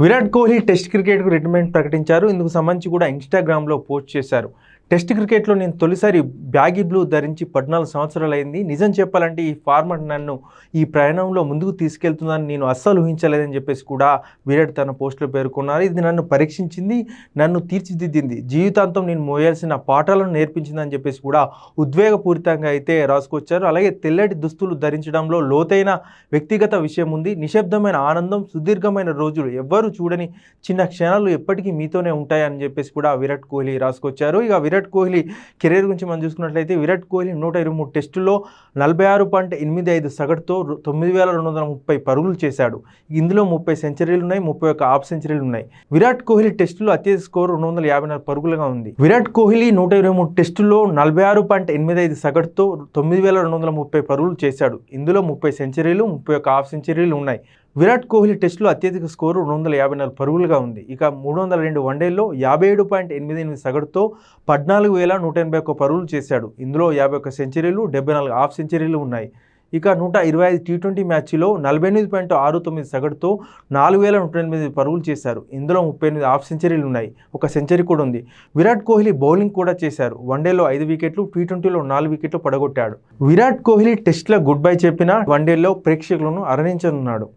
Virat Kohli test క్రికెట్కు retirement ప్రకటించారు. ఇందుకు సంబంధించి కూడా ఇన్స్టాగ్రామ్లో పోస్ట్ చేశారు. టెస్ట్ క్రికెట్లో నేను తొలిసారి బ్యాగీ బ్లూ ధరించి పద్నాలుగు సంవత్సరాలు అయింది నిజం చెప్పాలంటే ఈ ఫార్మాట్ నన్ను ఈ ప్రయాణంలో ముందుకు తీసుకెళ్తుందని నేను అస్సలు ఊహించలేదని చెప్పేసి కూడా విరాట్ తన పోస్టులో పేర్కొన్నారు. ఇది నన్ను పరీక్షించింది నన్ను తీర్చిదిద్దింది. జీవితాంతం నేను మోయాల్సిన పాఠాలను నేర్పించిందని చెప్పేసి కూడా ఉద్వేగపూరితంగా అయితే రాసుకొచ్చారు. అలాగే తెల్లటి దుస్తులు ధరించడంలో లోతైన వ్యక్తిగత విషయం ఉంది. నిశ్శబ్దమైన ఆనందం సుదీర్ఘమైన రోజులు ఎవ్వరూ చూడని చిన్న క్షణాలు ఎప్పటికీ మీతోనే ఉంటాయని చెప్పేసి కూడా విరాట్ కోహ్లీ రాసుకొచ్చారు. ఇక విరాట్ విరాట్ కోహ్లీ కెరీర్ గురించి మనం చూసుకున్నట్లయితే విరాట్ కోహ్లీ నూట ఇరవై మూడు టెస్టుల్లో నలభై ఆరు పాయింట్ ఎనిమిది ఐదు సగటుతో తొమ్మిది వేల రెండు వందల ముప్పై పరుగులు చేశాడు. ఇందులో ముప్పై సెంచరీలు ఉన్నాయి ముప్పై ఒక హాఫ్ సెంచరీలు ఉన్నాయి విరాట్ కోహ్లీ టెస్టులో అత్యధిక స్కోర్ రెండు వందల యాభై నాలుగు పరుగులుగా ఉంది. విరాట్ కోహ్లీ నూట ఇరవై మూడు టెస్టుల్లో నలభై ఆరు పాయింట్ ఎనిమిది ఐదు సగటుతో తొమ్మిది వేల రెండు వందల ముప్పై పరుగులు చేశాడు. ఇందులో ముప్పై సెంచరీలు ముప్పై ఒక హాఫ్ సెంచరీలు ఉన్నాయి. విరాట్ కోహ్లీ టెస్టులో అత్యధిక స్కోరు రెండు వందల యాభై నాలుగు పరుగులుగా ఉంది. ఇక మూడు వందల రెండు వన్డేల్లో యాభై ఏడు పాయింట్ ఎనిమిది ఎనిమిది సగటుతో పద్నాలుగు వేల నూట ఎనభై ఒక్క పరుగులు చేశాడు. ఇందులో యాభై ఒక్క సెంచరీలు డెబ్బై నాలుగు హాఫ్ సెంచరీలు ఉన్నాయి. ఇక నూట ఇరవై ఐదు టీ ట్వంటీ మ్యాచ్లో నలభై ఎనిమిది పాయింట్ ఆరు తొమ్మిది సగటుతో నాలుగు వేల నూట ఎనిమిది పరుగులు చేశారు. ఇందులో ముప్పై ఎనిమిది హాఫ్ సెంచరీలు ఉన్నాయి. ఒక సెంచరీ కూడా ఉంది. విరాట్ కోహ్లీ బౌలింగ్ కూడా చేశారు. వన్డేలో ఐదు వికెట్లు టీ ట్వంటీలో నాలుగు వికెట్లు పడగొట్టాడు. విరాట్ కోహ్లీ టెస్ట్లో గుడ్ బై చెప్పిన వన్డేలో ప్రేక్షకులను అరణించనున్నాడు.